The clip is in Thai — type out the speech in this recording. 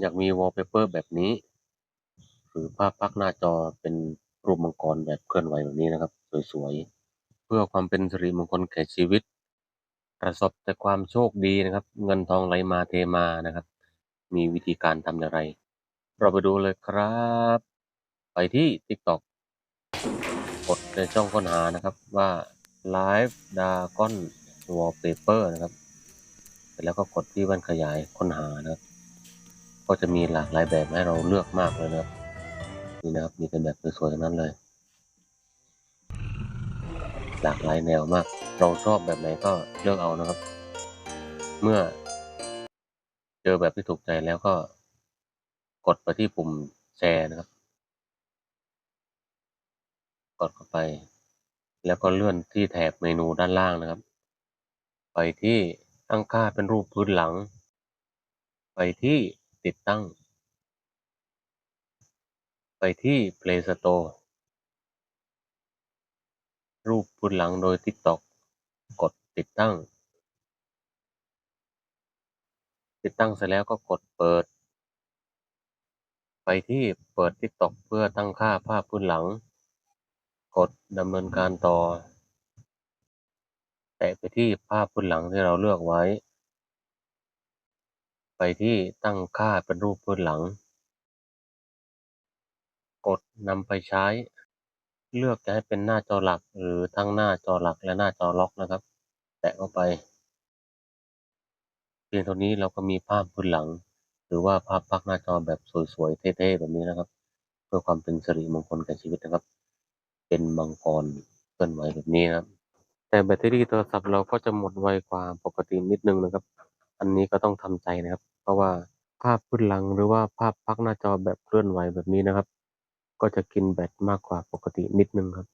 อยากมีวอลเปเปอร์แบบนี้ หรือภาพพักหน้าจอเป็นรูปมังกรแบบเคลื่อนไหวแบบนี้นะครับ สวยๆ เพื่อความเป็นสิริมงคลแก่ชีวิต ประสบแต่ความโชคดีนะครับ เงินทองไหลมาเทมานะครับ มีวิธีการทำอย่างไร เราไปดูเลยครับ ไปที่ TikTok กดในช่องค้นหานะครับว่า Live d a g o n Wallpaper นะครับ เสร็จแล้วก็กดที่แว่นขยายค้นหานะครับ ก็จะมีหลากหลายแบบให้เราเลือกมากเลยนะครับนี่นะครับมีเป็นแบบสวยๆทั้งนั้นเลย หลากหลายแนวมาก เราชอบแบบไหนก็เลือกเอานะครับ เมื่อ เจอแบบที่ถูกใจแล้วก็ กดไปที่ปุ่มแชร์นะครับ กดเข้าไป แล้วก็เลื่อนที่แถบเมนูด้านล่างนะครับ ไปที่ตั้งค่าเป็นรูปพื้นหลัง ไปที่ ติดตั้ง ไปที่ Play Store รูปพื้นหลังโดย TikTok กดติดตั้ง ติดตั้งเสร็จแล้วก็กดเปิด ไปที่เปิด TikTok เพื่อตั้งค่าภาพพื้นหลัง กดดำเนินการต่อ แตะไปที่ภาพพื้นหลังที่เราเลือกไว้ ไปที่ตั้งค่าเป็นรูปพื้นหลัง กดนำไปใช้ เลือกจะให้เป็นหน้าจอหลัก หรือทั้งหน้าจอหลักและหน้าจอล็อกนะครับ แตะเข้าไป เพียงเท่านี้เราก็มีภาพพื้นหลัง หรือว่าภาพพักหน้าจอแบบสวยๆ เท่ๆ แบบนี้นะครับ เพื่อความเป็นสิริมงคลแก่ชีวิตนะครับ เป็นมังกรเคลื่อนไหวแบบนี้นะครับแต่แบตเตอรี่โทรศัพท์เราก็จะหมดไวกว่าปกตินิดนึงนะครับ อันนี้ก็ต้องทำใจนะครับ เพราะว่าภาพพื้นหลังหรือว่าภาพพักหน้าจอแบบเคลื่อนไหวแบบนี้นะครับ ก็จะกินแบตมากกว่าปกตินิดนึงครับ